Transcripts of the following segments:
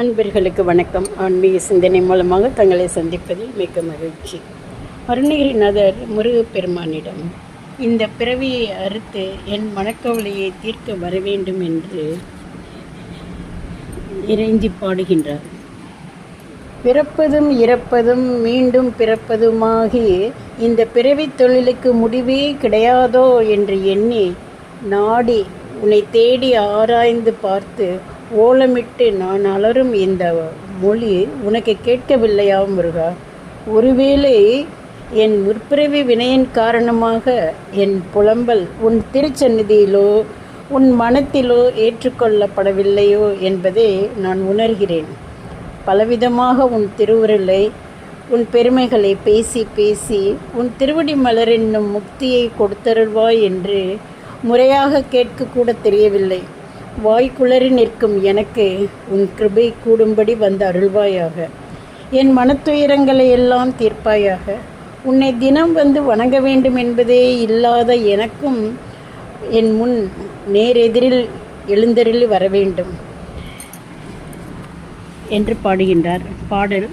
அன்பர்களுக்கு வணக்கம். ஆன்மீக சிந்தனை மூலமாக தங்களை சந்திப்பதில் மிக்க மகிழ்ச்சி. அருணகிரிநாதர் முருகப்பெருமானிடம் இந்த பிறவியை அறுத்து என் மனக்கவலையை தீர்க்க வர வேண்டும் என்று இறைஞ்சி பாடுகின்றார். பிறப்பதும் இறப்பதும் மீண்டும் பிறப்பதுமாகி இந்த பிறவி தொழிலுக்கு முடிவே கிடையாதோ என்று எண்ணி நாடி உன்னை தேடி ஆராய்ந்து பார்த்து ஓலமிட்டு நான் அலரும் இந்த மொழி உனக்கு கேட்கவில்லையா முருகா. ஒருவேளை என் முற்பிறவி வினையின் காரணமாக என் புலம்பல் உன் திருச்சந்நிதியிலோ உன் மனத்திலோ ஏற்றுக்கொள்ளப்படவில்லையோ என்பதை நான் உணர்கிறேன். பலவிதமாக உன் திருவுருளை உன் பெருமைகளை பேசி பேசி உன் திருவடி மலர் என்னும் முக்தியை கொடுத்தருள்வாய் என்று முறையாக கேட்க கூட தெரியவில்லை. வாய்க்குளறி நிற்கும் எனக்கு உன் கிருபை கூடும்படி வந்த அருள்வாயாக. என் மனத்துயரங்களை எல்லாம் தீர்ப்பாயாக. உன்னை தினம் வந்து வணங்க வேண்டும் என்பதே இல்லாத எனக்கும் என் முன் நேரெதிரில் எழுந்தருளி வர வேண்டும். என்று பாடுகின்றார். பாடல்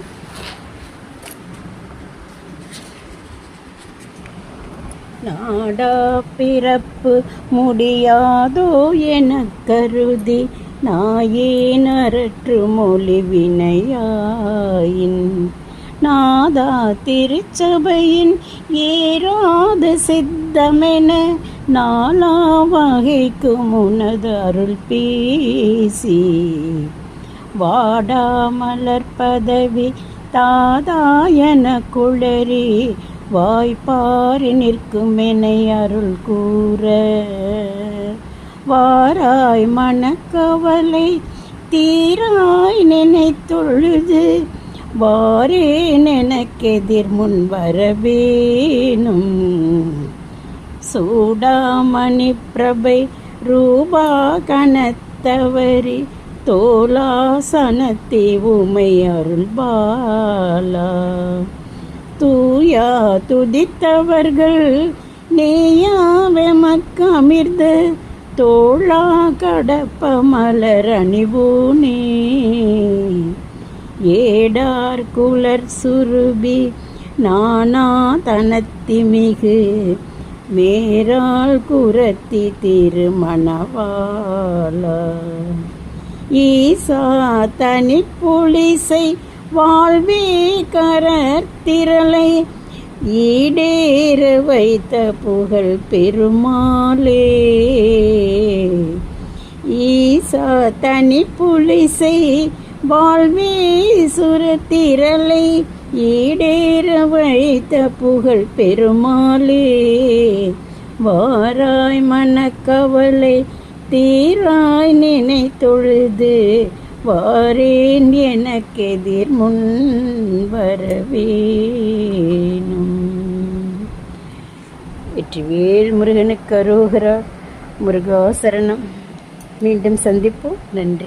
நாடா பிறப்பு முடியாதோ என கருதி நாயேன் அரற்று மொழி வினையாயின். நாதா திருச்சபையின் ஏறாத சித்தமென நாலா வகைக்கு முனது அருள் பேசி. வாடாமலர் பதவி தாதாயன குளறி வாய்ப்பாரி நிற்கும் என்னை அருள் கூற. வாராய் மனக்கவலை தீராய் நினைத்தொழுது வாரே எனக்கெதிர் முன் வரவேணும். சூடாமணி பிரபை ரூபா கனத்தவரி தோலாசனத்தே உமை அருள் பாலா தூயா துதித்தவர்கள் நேயாவெமக்கு அமிர்த தோழா கடப்ப மலர் அணிபூனே ஏடார் குலர் சுருபி நானா தனத்திமிகு மேரால் குரத்தி திருமணவாள ஈசா தனி புலிசை வாழ்வே கரத்திரளை ஈடேற வைத்த புகழ் பெருமாளே. ஈசா தனி புலிசை வாழ்வே சுரத்திரளை ஈடேற வைத்த புகழ் பெருமாளே. வாராய் மனக்கவலை தீராய் நினைத்தொழுது வாரேன் எனக்கெதிர் முன் வரவேணும் வெற்றிவேல் முருகனுக்கு அரோகரா. முருகாசரணம் மீண்டும் சந்திப்போம். நன்றி.